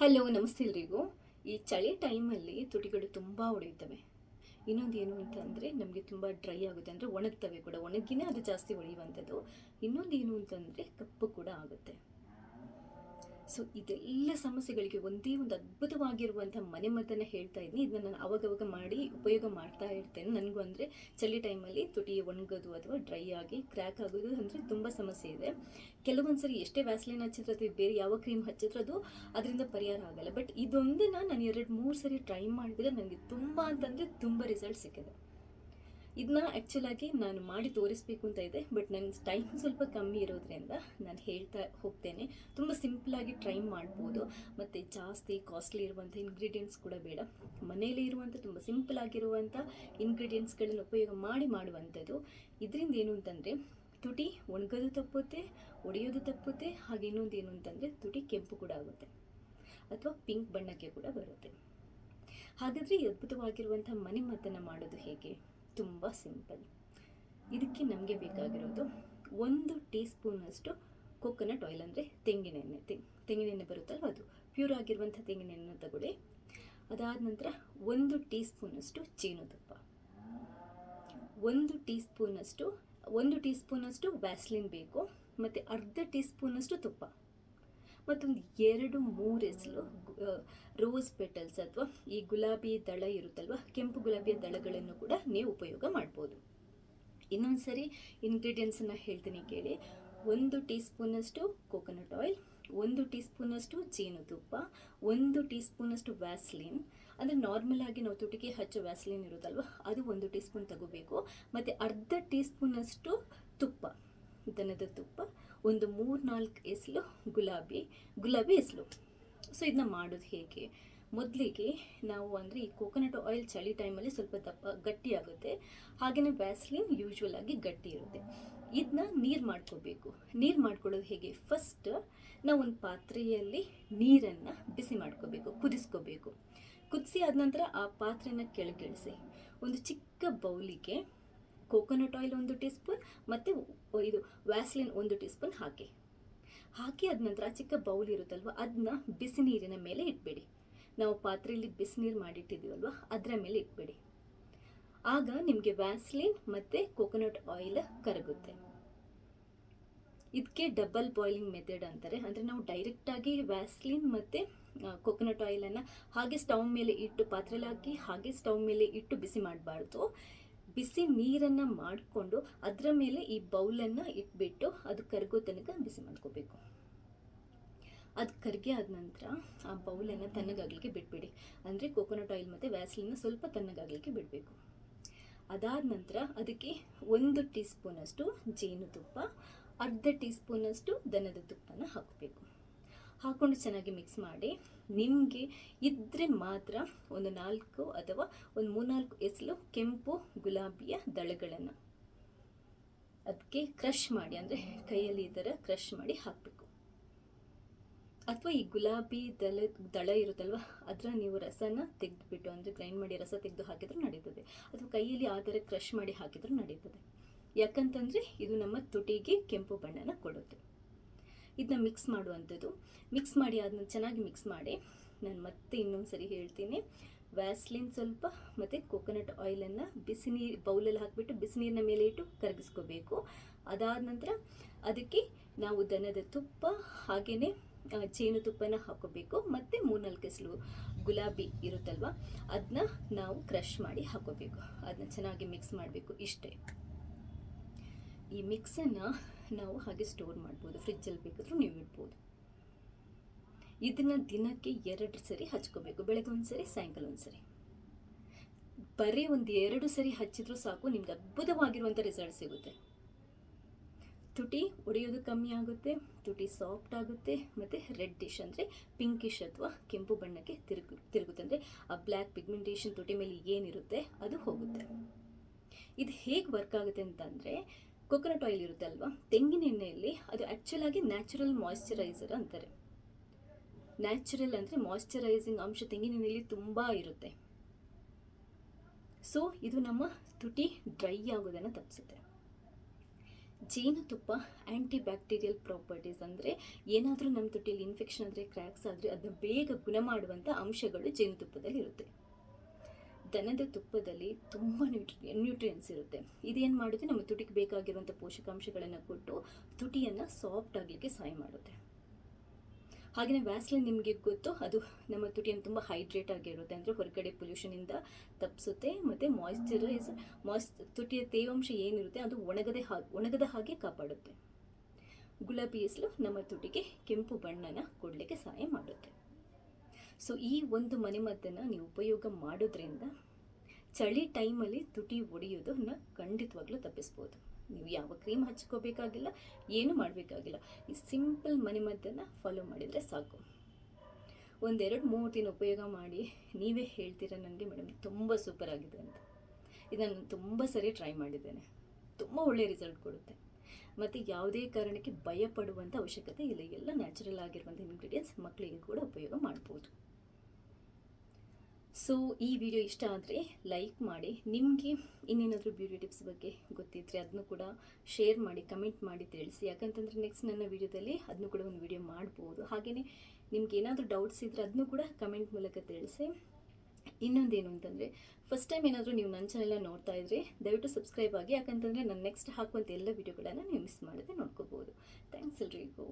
Hello, ನಮಸ್ತೆ ಎಲ್ರಿಗೂ. ಈ ಚಳಿ ಟೈಮಲ್ಲಿ ತುಟಿಗಳು ತುಂಬ ಹೊಡೆಯುತ್ತವೆ ಇನ್ನೊಂದು ಏನು ಅಂತಂದರೆ ನಮಗೆ ತುಂಬ ಡ್ರೈ ಆಗುತ್ತೆ ಅಂದರೆ ಒಣಗ್ತವೆ ಕೂಡ. ಒಣಗಿನೇ ಅದು ಜಾಸ್ತಿ ಹೊಳೆಯುವಂಥದ್ದು ಇನ್ನೊಂದು ಏನು ಅಂತಂದರೆ ಕಪ್ಪು ಕೂಡ ಆಗುತ್ತೆ. ಸೊ ಇದೆಲ್ಲ ಸಮಸ್ಯೆಗಳಿಗೆ ಒಂದೇ ಒಂದು ಅದ್ಭುತವಾಗಿರುವಂಥ ಮನೆಮದ್ದನ್ನು ಹೇಳ್ತಾ ಇದ್ದೀನಿ. ಇದನ್ನ ನಾನು ಅವಾಗವಾಗ ಮಾಡಿ ಉಪಯೋಗ ಮಾಡ್ತಾ ಇರ್ತೇನೆ. ನನಗೂ ಅಂದರೆ ಚಳಿ ಟೈಮಲ್ಲಿ ತುಟಿ ಒಣಗೋದು ಅಥವಾ ಡ್ರೈ ಆಗಿ ಕ್ರ್ಯಾಕ್ ಆಗೋದು ಅಂದರೆ ತುಂಬ ಸಮಸ್ಯೆ ಇದೆ. ಕೆಲವೊಂದು ಸರಿ ಎಷ್ಟೇ ವ್ಯಾಸ್ಲಿನ್ ಹಚ್ಚಿದ್ರೆ ಅಥವಾ ಬೇರೆ ಯಾವ ಕ್ರೀಮ್ ಹಚ್ಚಿದ್ರೆ ಅದು ಅದರಿಂದ ಪರಿಹಾರ ಆಗಲ್ಲ. ಬಟ್ ಇದೊಂದನ್ನು ನಾನು ಎರಡು ಮೂರು ಸರಿ ಟ್ರೈ ಮಾಡಿದರೆ ನನಗೆ ತುಂಬ ಅಂತಂದರೆ ತುಂಬ ರಿಸಲ್ಟ್ ಸಿಕ್ಕಿದೆ. ಇದನ್ನ ಆ್ಯಕ್ಚುಲಾಗಿ ನಾನು ಮಾಡಿ ತೋರಿಸ್ಬೇಕು ಅಂತ ಇದೆ ಬಟ್ ನನ್ನ ಟೈಮ್ ಸ್ವಲ್ಪ ಕಮ್ಮಿ ಇರೋದ್ರಿಂದ ನಾನು ಹೇಳ್ತಾ ಹೋಗ್ತೇನೆ. ತುಂಬ ಸಿಂಪಲಾಗಿ ಟ್ರೈ ಮಾಡ್ಬೋದು. ಮತ್ತು ಜಾಸ್ತಿ ಕಾಸ್ಟ್ಲಿ ಇರುವಂಥ ಇಂಗ್ರೀಡಿಯೆಂಟ್ಸ್ ಕೂಡ ಬೇಡ. ಮನೆಯಲ್ಲಿ ಇರುವಂಥ ತುಂಬ ಸಿಂಪಲ್ ಆಗಿರುವಂಥ ಇಂಗ್ರೀಡಿಯೆಂಟ್ಸ್ಗಳನ್ನು ಉಪಯೋಗ ಮಾಡಿ ಮಾಡುವಂಥದ್ದು. ಇದರಿಂದ ಏನು ಅಂತಂದರೆ, ತುಟಿ ಒಣಗೋದು ತಪ್ಪುತ್ತೆ, ಒಡೆಯೋದು ತಪ್ಪುತ್ತೆ, ಹಾಗೆ ಇನ್ನೊಂದು ಏನು ಅಂತಂದರೆ ತುಟಿ ಕೆಂಪು ಕೂಡ ಆಗುತ್ತೆ. ಅಥವಾ ಪಿಂಕ್ ಬಣ್ಣಕ್ಕೆ ಕೂಡ ಬರುತ್ತೆ. ಹಾಗಾದರೆ ಅದ್ಭುತವಾಗಿರುವಂಥ ಮನೆ ಮದ್ದನ್ನು ಮಾಡೋದು ಹೇಗೆ? ತುಂಬ ಸಿಂಪಲ್. ಇದಕ್ಕೆ ನಮಗೆ ಬೇಕಾಗಿರೋದು ಒಂದು ಟೀ ಸ್ಪೂನಷ್ಟು ಕೊಕೊನಟ್ ಆಯಿಲ್ ಅಂದರೆ ತೆಂಗಿನೆಣ್ಣೆ. ತೆಂಗಿನೆಣ್ಣೆ ಬರುತ್ತಲ್ವ ಅದು? ಪ್ಯೂರ್ ಆಗಿರುವಂಥ ತೆಂಗಿನೆಣ್ಣೆ ತಗೊಳ್ಳಿ. ಅದಾದ ನಂತರ ಒಂದು ಟೀ ಸ್ಪೂನಷ್ಟು ಜೇನುತುಪ್ಪ ಒಂದು ಟೀ ಸ್ಪೂನಷ್ಟು ಒಂದು ಟೀ ಸ್ಪೂನಷ್ಟು ವ್ಯಾಸ್ಲಿನ್ ಬೇಕು, ಮತ್ತು ಅರ್ಧ ಟೀ ಸ್ಪೂನಷ್ಟು ತುಪ್ಪ. ಮತ್ತೊಂದು ಎರಡು ಮೂರು ಎಸಲು ರೋಸ್ ಪೆಟಲ್ಸ್ ಅಥವಾ ಈ ಗುಲಾಬಿ ದಳ ಇರುತ್ತಲ್ವ? ಕೆಂಪು ಗುಲಾಬಿಯ ದಳಗಳನ್ನು ಕೂಡ ನೀವು ಉಪಯೋಗ ಮಾಡ್ಬೋದು. ಇನ್ನೊಂದು ಸರಿ ಇಂಗ್ರೀಡಿಯೆಂಟ್ಸನ್ನು ಹೇಳ್ತೀನಿ ಕೇಳಿ. ಒಂದು ಟೀ ಸ್ಪೂನಷ್ಟು ಕೋಕೋನಟ್ ಆಯಿಲ್ ಒಂದು ಟೀ ಸ್ಪೂನಷ್ಟು ಜೇನುತುಪ್ಪ, ಒಂದು ಟೀ ಸ್ಪೂನಷ್ಟು ವ್ಯಾಸ್ಲಿನ್ ಅಂದರೆ ನಾರ್ಮಲ್ ಆಗಿ ನಾವು ತುಟಿಗೆ ಹಚ್ಚೋ ವ್ಯಾಸ್ಲಿನ್ ಇರುತ್ತಲ್ವ, ಅದು ಒಂದು ಟೀ ಸ್ಪೂನ್ ತಗೋಬೇಕು. ಮತ್ತು ಅರ್ಧ ಟೀ ಸ್ಪೂನಷ್ಟು ತುಪ್ಪ, ದನದ ತುಪ್ಪ ಒಂದು ಮೂರು ನಾಲ್ಕು ಎಸಲು ಗುಲಾಬಿ ಗುಲಾಬಿ ಎಸಲು. ಸೊ ಇದನ್ನ ಮಾಡೋದು ಹೇಗೆ? ಮೊದಲಿಗೆ ನಾವು ಅಂದರೆ ಈ ಕೋಕೋನಟ್ ಆಯಿಲ್ ಚಳಿ ಟೈಮಲ್ಲಿ ಸ್ವಲ್ಪ ದಪ್ಪ, ಗಟ್ಟಿ ಆಗುತ್ತೆ. ಹಾಗೆಯೇ ವ್ಯಾಸ್ಲಿನ್ ಯೂಶ್ವಲ್ ಆಗಿ ಗಟ್ಟಿ ಇರುತ್ತೆ. ಇದನ್ನ ನೀರು ಮಾಡ್ಕೋಬೇಕು. ನೀರು ಮಾಡ್ಕೊಳ್ಳೋದು ಹೇಗೆ? ಫಸ್ಟ್ ನಾವು ಒಂದು ಪಾತ್ರೆಯಲ್ಲಿ ನೀರನ್ನು ಬಿಸಿ ಮಾಡ್ಕೋಬೇಕು, ಕುದಿಸ್ಕೋಬೇಕು. ಕುದಿಸಿ ಆದ ನಂತರ ಆ ಪಾತ್ರೆನ ಕೆಳಗಿಳಿಸಿ ಒಂದು ಚಿಕ್ಕ ಬೌಲಿಗೆ ಕೋಕೋನಟ್ ಆಯಿಲ್ ಒಂದು ಟೀ ಸ್ಪೂನ್ ಮತ್ತು ಇದು ವ್ಯಾಸ್ಲಿನ್ ಒಂದು ಟೀ ಸ್ಪೂನ್ ಹಾಕಿ. ಹಾಕಿ ಅದ ನಂತರ ಚಿಕ್ಕ ಬೌಲ್ ಇರುತ್ತಲ್ವ ಅದನ್ನ ಬಿಸಿ ನೀರಿನ ಮೇಲೆ ಇಟ್ಬೇಡಿ. ನಾವು ಪಾತ್ರೆಯಲ್ಲಿ ಬಿಸಿನೀರು ಮಾಡಿಟ್ಟಿದ್ದೀವಲ್ವ, ಅದರ ಮೇಲೆ ಇಟ್ಬೇಡಿ. ಆಗ ನಿಮಗೆ ವ್ಯಾಸ್ಲಿನ್ ಮತ್ತು ಕೋಕೋನಟ್ ಆಯಿಲ್ ಕರಗುತ್ತೆ. ಇದಕ್ಕೆ ಡಬಲ್ ಬಾಯ್ಲಿಂಗ್ ಮೆಥಡ್ ಅಂತಾರೆ. ಅಂದರೆ ನಾವು ಡೈರೆಕ್ಟಾಗಿ ವ್ಯಾಸ್ಲಿನ್ ಮತ್ತು ಕೋಕೋನಟ್ ಆಯಿಲನ್ನು ಹಾಗೆ ಸ್ಟವ್ ಮೇಲೆ ಇಟ್ಟು, ಪಾತ್ರೆಯಲ್ಲಿ ಹಾಕಿ ಹಾಗೆ ಸ್ಟವ್ ಮೇಲೆ ಇಟ್ಟು ಬಿಸಿ ಮಾಡಬಾರ್ದು. ಬಿಸಿ ನೀರನ್ನು ಮಾಡಿಕೊಂಡು ಅದರ ಮೇಲೆ ಈ ಬೌಲನ್ನು ಇಟ್ಬಿಟ್ಟು ಅದು ಕರಗೋ ತನಕ ಬಿಸಿ ಮಾಡ್ಕೋಬೇಕು. ಅದು ಕರ್ಗೆ ಆದ ನಂತರ ಆ ಬೌಲನ್ನು ತಣ್ಣಗಾಗಲಿಕ್ಕೆ ಬಿಟ್ಬಿಡಿ. ಅಂದರೆ ಕೋಕೋನಟ್ ಆಯಿಲ್ ಮತ್ತು ವ್ಯಾಸ್ಲಿನ ಸ್ವಲ್ಪ ತಣ್ಣಗಾಗಲಿಕ್ಕೆ ಬಿಡಬೇಕು. ಅದಾದ ನಂತರ ಅದಕ್ಕೆ ಒಂದು ಟೀ ಸ್ಪೂನಷ್ಟು ಜೇನುತುಪ್ಪ, ಅರ್ಧ ಟೀ ಸ್ಪೂನಷ್ಟು ದನದ ತುಪ್ಪನ ಹಾಕಬೇಕು. ಹಾಕ್ಕೊಂಡು ಚೆನ್ನಾಗಿ ಮಿಕ್ಸ್ ಮಾಡಿ ನಿಮಗೆ ಇದ್ದರೆ ಮಾತ್ರ ಒಂದು ನಾಲ್ಕು ಅಥವಾ ಒಂದು ಮೂರ್ನಾಲ್ಕು ಎಸಲು ಕೆಂಪು ಗುಲಾಬಿಯ ದಳಗಳನ್ನು ಅದಕ್ಕೆ ಕ್ರಷ್ ಮಾಡಿ, ಅಂದರೆ ಕೈಯಲ್ಲಿ ಈ ಥರ ಕ್ರಷ್ ಮಾಡಿ ಹಾಕಬೇಕು. ಅಥವಾ ಈ ಗುಲಾಬಿ ದಳ ದಳ ಇರುತ್ತಲ್ವ, ಅದರ ನೀವು ರಸನ ತೆಗೆದುಬಿಟ್ಟು, ಅಂದರೆ ಗ್ರೈಂಡ್ ಮಾಡಿ ರಸ ತೆಗೆದು ಹಾಕಿದ್ರೂ ನಡೀತದೆ. ಅಥವಾ ಕೈಯಲ್ಲಿ ಆ ಥರ ಕ್ರಷ್ ಮಾಡಿ ಹಾಕಿದ್ರೂ ನಡೀತದೆ. ಯಾಕಂತಂದರೆ ಇದು ನಮ್ಮ ತುಟಿಗೆ ಕೆಂಪು ಬಣ್ಣನ ಕೊಡುತ್ತೆ. ಇದನ್ನ ಮಿಕ್ಸ್ ಮಾಡುವಂಥದ್ದು. ಮಿಕ್ಸ್ ಮಾಡಿ ಅದನ್ನ ಚೆನ್ನಾಗಿ ಮಿಕ್ಸ್ ಮಾಡಿ ನಾನು ಮತ್ತೆ ಇನ್ನೊಂದು ಸರಿ ಹೇಳ್ತೀನಿ. ವ್ಯಾಸ್ಲಿನ್ ಸ್ವಲ್ಪ ಮತ್ತು ಕೊಕೊನಟ್ ಆಯಿಲನ್ನು ಬಿಸಿ ನೀರು ಬೌಲಲ್ಲಿ ಹಾಕಿಬಿಟ್ಟು ಬಿಸಿ ನೀರಿನ ಮೇಲೆ ಇಟ್ಟು ಕರಗಿಸ್ಕೋಬೇಕು. ಅದಾದ ನಂತರ ಅದಕ್ಕೆ ನಾವು ದನದ ತುಪ್ಪ ಹಾಗೆಯೇ ಜೇನುತುಪ್ಪನ ಹಾಕೋಬೇಕು ಮತ್ತು ಮೂರ್ನಾಲ್ಕು ಗುಲಾಬಿ ಇರುತ್ತಲ್ವ ಅದನ್ನ ನಾವು ಕ್ರಷ್ ಮಾಡಿ ಹಾಕೋಬೇಕು ಅದನ್ನ ಚೆನ್ನಾಗಿ ಮಿಕ್ಸ್ ಮಾಡಬೇಕು ಇಷ್ಟೇ. ಈ ಮಿಕ್ಸನ್ನು ನಾವು ಹಾಗೆ ಸ್ಟೋರ್ ಮಾಡ್ಬೋದು ಫ್ರಿಜ್ಜಲ್ಲಿ ಬೇಕಾದರೂ ನೀವು ಇಡ್ಬೋದು. ಇದನ್ನು ದಿನಕ್ಕೆ ಎರಡು ಸರಿ ಹಚ್ಕೋಬೇಕು. ಬೆಳಗ್ಗೆ ಒಂದು ಸರಿ, ಸಾಯಂಕಾಲ ಒಂದು ಸರಿ. ಬರೀ ಒಂದು ಎರಡು ಸರಿ ಹಚ್ಚಿದ್ರೂ ಸಾಕು, ನಿಮ್ಗೆ ಅದ್ಭುತವಾಗಿರುವಂಥ ರಿಸಲ್ಟ್ ಸಿಗುತ್ತೆ. ತುಟಿ ಒಡೆಯೋದು ಕಮ್ಮಿ ಆಗುತ್ತೆ, ತುಟಿ ಸಾಫ್ಟ್ ಆಗುತ್ತೆ, ಮತ್ತು ರೆಡ್ಡಿಶ್ ಅಂದರೆ ಪಿಂಕಿಶ್ ಅಥವಾ ಕೆಂಪು ಬಣ್ಣಕ್ಕೆ ತಿರುಗು, ತಿರುಗುತ್ತೆ. ಅಂದರೆ ಆ ಬ್ಲ್ಯಾಕ್ ಪಿಗ್ಮೆಂಟೇಷನ್ ತುಟಿ ಮೇಲೆ ಏನಿರುತ್ತೆ, ಅದು ಹೋಗುತ್ತೆ. ಇದು ಹೇಗೆ ವರ್ಕ್ ಆಗುತ್ತೆ ಅಂತಂದರೆ ಕೊಕೊನಟ್ ಆಯಿಲ್ ಇರುತ್ತೆ ಅಲ್ವಾ? ತೆಂಗಿನ ಎಣ್ಣೆಯಲ್ಲಿ ಅದು ಆ್ಯಕ್ಚುಲ್ ಆಗಿ ನ್ಯಾಚುರಲ್ ಮಾಯಿಶ್ಚರೈಸರ್ ಅಂತಾರೆ. ನ್ಯಾಚುರಲ್ ಅಂದರೆ ಮಾಯಿಶ್ಚರೈಸಿಂಗ್ ಅಂಶ ತೆಂಗಿನ ಎಣ್ಣೆಯಲ್ಲಿ ತುಂಬ ಇರುತ್ತೆ. ಸೊ ಇದು ನಮ್ಮ ತುಟಿ ಡ್ರೈ ಆಗೋದನ್ನು ತಪ್ಪಿಸುತ್ತೆ. ಜೇನುತುಪ್ಪ ಆ್ಯಂಟಿ ಬ್ಯಾಕ್ಟೀರಿಯಲ್ ಪ್ರಾಪರ್ಟೀಸ್ ಅಂದರೆ ಏನಾದರೂ ನಮ್ಮ ತುಟಿಯಲ್ಲಿ ಇನ್ಫೆಕ್ಷನ್ ಆದರೆ ಕ್ರ್ಯಾಕ್ಸ್ ಆದರೆ ಅದನ್ನ ಬೇಗ ಗುಣ ಮಾಡುವಂಥ ಅಂಶಗಳು ಜೇನುತುಪ್ಪದಲ್ಲಿ ಇರುತ್ತೆ ದನದ ತುಪ್ಪದಲ್ಲಿ ತುಂಬ ನ್ಯೂಟ್ರಿ ನ್ಯೂಟ್ರಿಯನ್ಸ್ ಇರುತ್ತೆ. ಇದೇನು ಮಾಡುತ್ತೆ? ನಮ್ಮ ತುಟಿಗೆ ಬೇಕಾಗಿರುವಂಥ ಪೋಷಕಾಂಶಗಳನ್ನು ಕೊಟ್ಟು ತುಟಿಯನ್ನು ಸಾಫ್ಟ್ ಆಗಲಿಕ್ಕೆ ಸಹಾಯ ಮಾಡುತ್ತೆ. ಹಾಗೆಯೇ ವ್ಯಾಸ್ಲಿನ್ ನಿಮಗೆ ಗೊತ್ತು, ಅದು ನಮ್ಮ ತುಟಿಯನ್ನು ತುಂಬ ಹೈಡ್ರೇಟ್ ಆಗಿರುತ್ತೆ. ಅಂದರೆ ಹೊರಗಡೆ ಪೊಲ್ಯೂಷನಿಂದ ತಪ್ಪಿಸುತ್ತೆ ಮತ್ತು ಮಾಯ್ಶ್ಚರೈಸ್ ಮಾಯ್ಸ್ ತುಟಿಯ ತೇವಾಂಶ ಏನಿರುತ್ತೆ, ಅದು ಒಣಗದೆ ಹಾ, ಒಣಗದ ಹಾಗೆ ಕಾಪಾಡುತ್ತೆ. ಗುಲಾಬಿ ಹೆಸರು ನಮ್ಮ ತುಟಿಗೆ ಕೆಂಪು ಬಣ್ಣನ ಕೊಡಲಿಕ್ಕೆ ಸಹಾಯ ಮಾಡುತ್ತೆ. ಸೊ ಈ ಒಂದು ಮನೆಮದ್ದನ್ನು ನೀವು ಉಪಯೋಗ ಮಾಡೋದ್ರಿಂದ ಚಳಿ ಟೈಮಲ್ಲಿ ತುಟಿ ಒಡೆಯೋದನ್ನು ಖಂಡಿತವಾಗ್ಲೂ ತಪ್ಪಿಸ್ಬೋದು. ನೀವು ಯಾವ ಕ್ರೀಮ್ ಹಚ್ಕೋಬೇಕಾಗಿಲ್ಲ, ಏನು ಮಾಡಬೇಕಾಗಿಲ್ಲ. ಈ ಸಿಂಪಲ್ ಮನೆಮದ್ದನ್ನು ಫಾಲೋ ಮಾಡಿದರೆ ಸಾಕು. ಒಂದೆರಡು ಮೂರು ದಿನ ಉಪಯೋಗ ಮಾಡಿ, ನೀವೇ ಹೇಳ್ತೀರಾ ನನಗೆ ಮೇಡಮ್ ತುಂಬ ಸೂಪರ್ ಆಗಿದೆ ಅಂತ. ಇದನ್ನು ತುಂಬ ಸರಿ ಟ್ರೈ ಮಾಡಿದ್ದೇನೆ. ತುಂಬ ಒಳ್ಳೆಯ ರಿಸಲ್ಟ್ ಕೊಡುತ್ತೆ. ಮತ್ತು ಯಾವುದೇ ಕಾರಣಕ್ಕೆ ಭಯಪಡುವಂಥ ಅವಶ್ಯಕತೆ ಇಲ್ಲ. ಎಲ್ಲ ನ್ಯಾಚುರಲ್ ಆಗಿರುವಂಥ ಇಂಗ್ರೀಡಿಯೆಂಟ್ಸ್ ಮಕ್ಕಳಿಗೆ ಕೂಡ ಉಪಯೋಗ ಮಾಡ್ಬೋದು. ಸೊ ಈ ವಿಡಿಯೋ ಇಷ್ಟ ಆದರೆ ಲೈಕ್ ಮಾಡಿ. ನಿಮಗೆ ಇನ್ನೇನಾದರೂ ಬ್ಯೂಟಿ ಟಿಪ್ಸ್ ಬಗ್ಗೆ ಗೊತ್ತಿದ್ದರೆ ಅದನ್ನು ಕೂಡ ಶೇರ್ ಮಾಡಿ ಕಮೆಂಟ್ ಮಾಡಿ ತಿಳಿಸಿ. ಯಾಕಂತಂದರೆ ನೆಕ್ಸ್ಟ್ ನನ್ನ ವಿಡಿಯೋದಲ್ಲಿ ಅದನ್ನು ಕೂಡ ಒಂದು ವಿಡಿಯೋ ಮಾಡ್ಬೋದು. ಹಾಗೆಯೇ ನಿಮ್ಗೆ ಏನಾದರೂ ಡೌಟ್ಸ್ ಇದ್ದರೆ ಅದನ್ನು ಕೂಡ ಕಮೆಂಟ್ ಮೂಲಕ ತಿಳಿಸಿ. ಇನ್ನೊಂದೇನು ಅಂತಂದರೆ ಫಸ್ಟ್ ಟೈಮ್ ಏನಾದರೂ ನೀವು ನನ್ನ ಚಾನೆಲ್ನ ನೋಡ್ತಾ ಇದ್ದರೆ ದಯವಿಟ್ಟು ಸಬ್ಸ್ಕ್ರೈಬ್ ಆಗಿ. ಯಾಕಂತಂದರೆ ನಾನು ನೆಕ್ಸ್ಟ್ ಹಾಕುವಂಥ ಎಲ್ಲ ವಿಡಿಯೋಗಳನ್ನು ನೀವು ಮಿಸ್ ಮಾಡದೆ ನೋಡ್ಕೋಬೋದು. ಥ್ಯಾಂಕ್ಸ್ ಎಲ್ರಿಗೂ.